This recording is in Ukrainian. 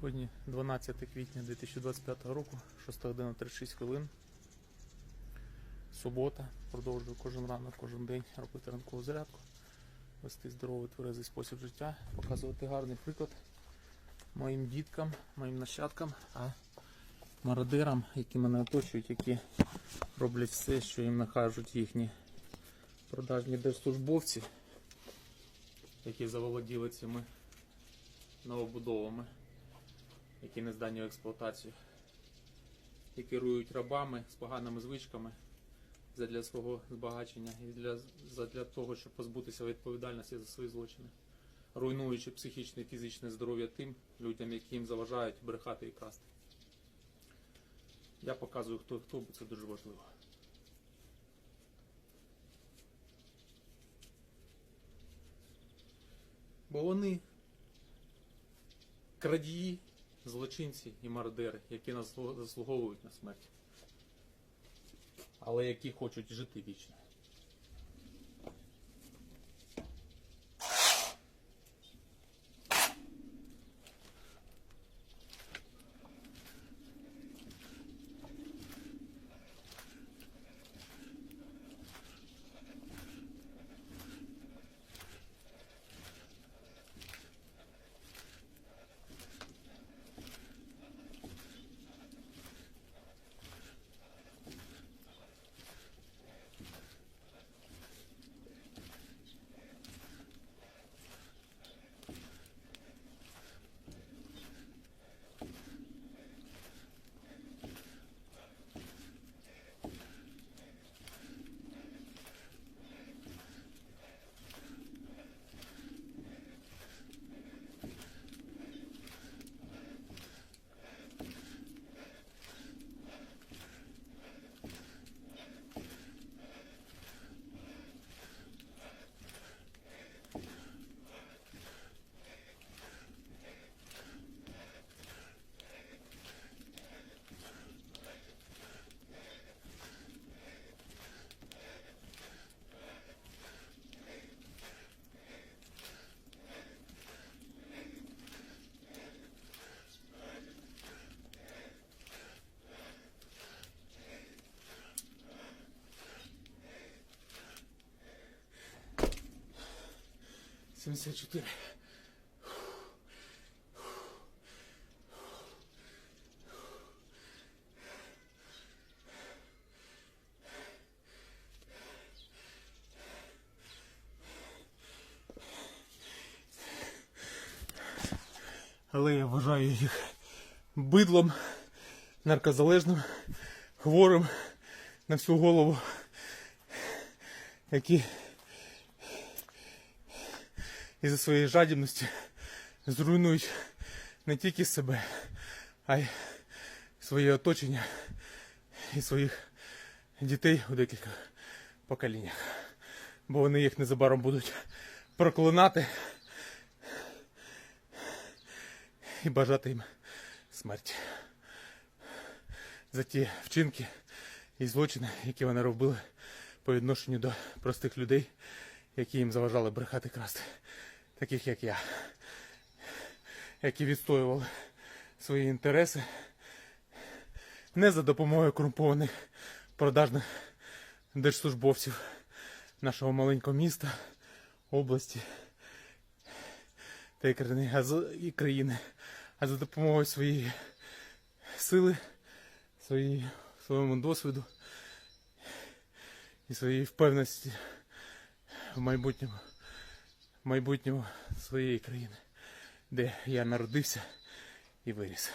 Сьогодні 12 квітня 2025 року, 6 година 36 хвилин. Субота. Продовжую кожен ранок, кожен день робити ранкову зарядку, вести здоровий тверезий спосіб життя, показувати гарний приклад моїм діткам, моїм нащадкам, а мародерам, які мене оточують, які роблять все, що їм накажуть їхні продажні держслужбовці, які заволоділи цими новобудовами які не здані в експлуатацію, і керують рабами з поганими звичками задля свого збагачення і для, задля того, щоб позбутися відповідальності за свої злочини, руйнуючи психічне і фізичне здоров'я тим людям, які їм заважають брехати і красти. Я показую, хто хто, бо це дуже важливо. Бо вони крадії, злочинці і мародери, які нас заслуговують на смерть, але які хочуть жити вічно. Сімдесят чотири. Але я вважаю їх бидлом, наркозалежним, хворим на всю голову, які із-за своєї жадібності зруйнують не тільки себе, а й своє оточення і своїх дітей у декілька поколіннях. Бо вони їх незабаром будуть проклинати і бажати їм смерті за ті вчинки і злочини, які вони робили по відношенню до простих людей, які їм заважали брехати красти, таких як я, які відстоювали свої інтереси. Не за допомогою корумпованих продажних держслужбовців нашого маленького міста, області та і країни, а за- допомогою своєї сили, своєї, своєму досвіду і своєї впевненості в майбутньому, в майбутньому своєї країни, де я народився і виріс.